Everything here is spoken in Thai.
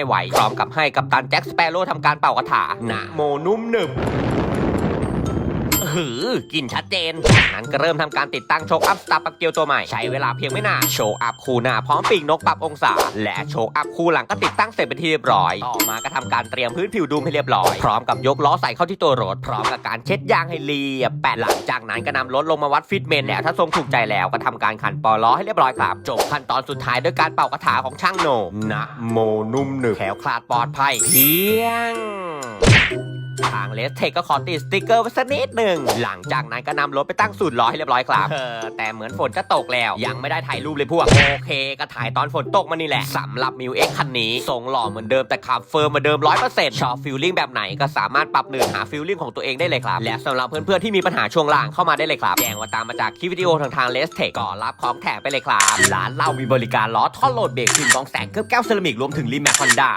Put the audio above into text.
ไม่ไหวพร้อมกับให้กัปตันแจ็คสเปโร่ทำการเป่ากระถานะโมนุ่มหนึบ หือกลินชัดเจนจากนั้นก็เริ่มทำการติดตั้งโชคอัพสตาร์ปักเกียวตัวใหม่ ใช้เวลาเพียงไม่นานโชคอัพคู่หน้าพร้อมปีกนกปรับองศา และโชคอัพคู่หลังก็ติดตั้งเสร็จเป็นที่เรียบร้อย ต่อมาก็ทำการเตรียมพื้นผิวดูมให้เรียบร้อย พร้อมกับยกล้อใส่เข้าที่ตัวรถ พร้อมกับการเช็ดยางให้เรียบแปะหลังจากนั้นก็นำรถลงมาวัดฟิตเมนแล้วถ้าทรงถูกใจแล้วก็ทำการขันปอล้อให้เรียบร้อยครับจบขั้นตอนสุดท้ายด้วยการเป่ากระถาของช่างโหนนะโมนุ่มหนึบแขวคลาดปลอดภัยเพียง ทางเลสเทคก็ขอติดสติกเกอร์ไว้สักนิดหนึ่งหลังจากนั้นก็นำรถไปตั้งสูตรล้อให้เรียบร้อยครับเออแต่เหมือนฝนจะตกแล้ว ยังไม่ได้ถ่ายรูปเลยพวก โอเค ก็ถ่ายตอนฝนตกมานี่แหละสำหรับมิวเอ็กคันนี้ทรงหล่อเหมือนเดิมแต่ขับเฟิร์มเหมาเดิมร้อยเปอร์เซ็นต์ชอบฟิลลิ่งแบบไหนก็สามารถปรับเนื้อหาฟิลลิ่งของตัวเองได้เลยครับและสำหรับเพื่อนๆที่มีปัญหาช่วงล่างเข้ามาได้เลยครับแจ้งว่าตามมาจากคลิปวิดีโอทางทางเลสเทคก็รับของแถมไปเลยครับร้านเรามีบริการล้อท่อโหลดเบรกซินกองแสงเคลือบแก้วเซรามิกรวมถึงรีแมคฮอนด้า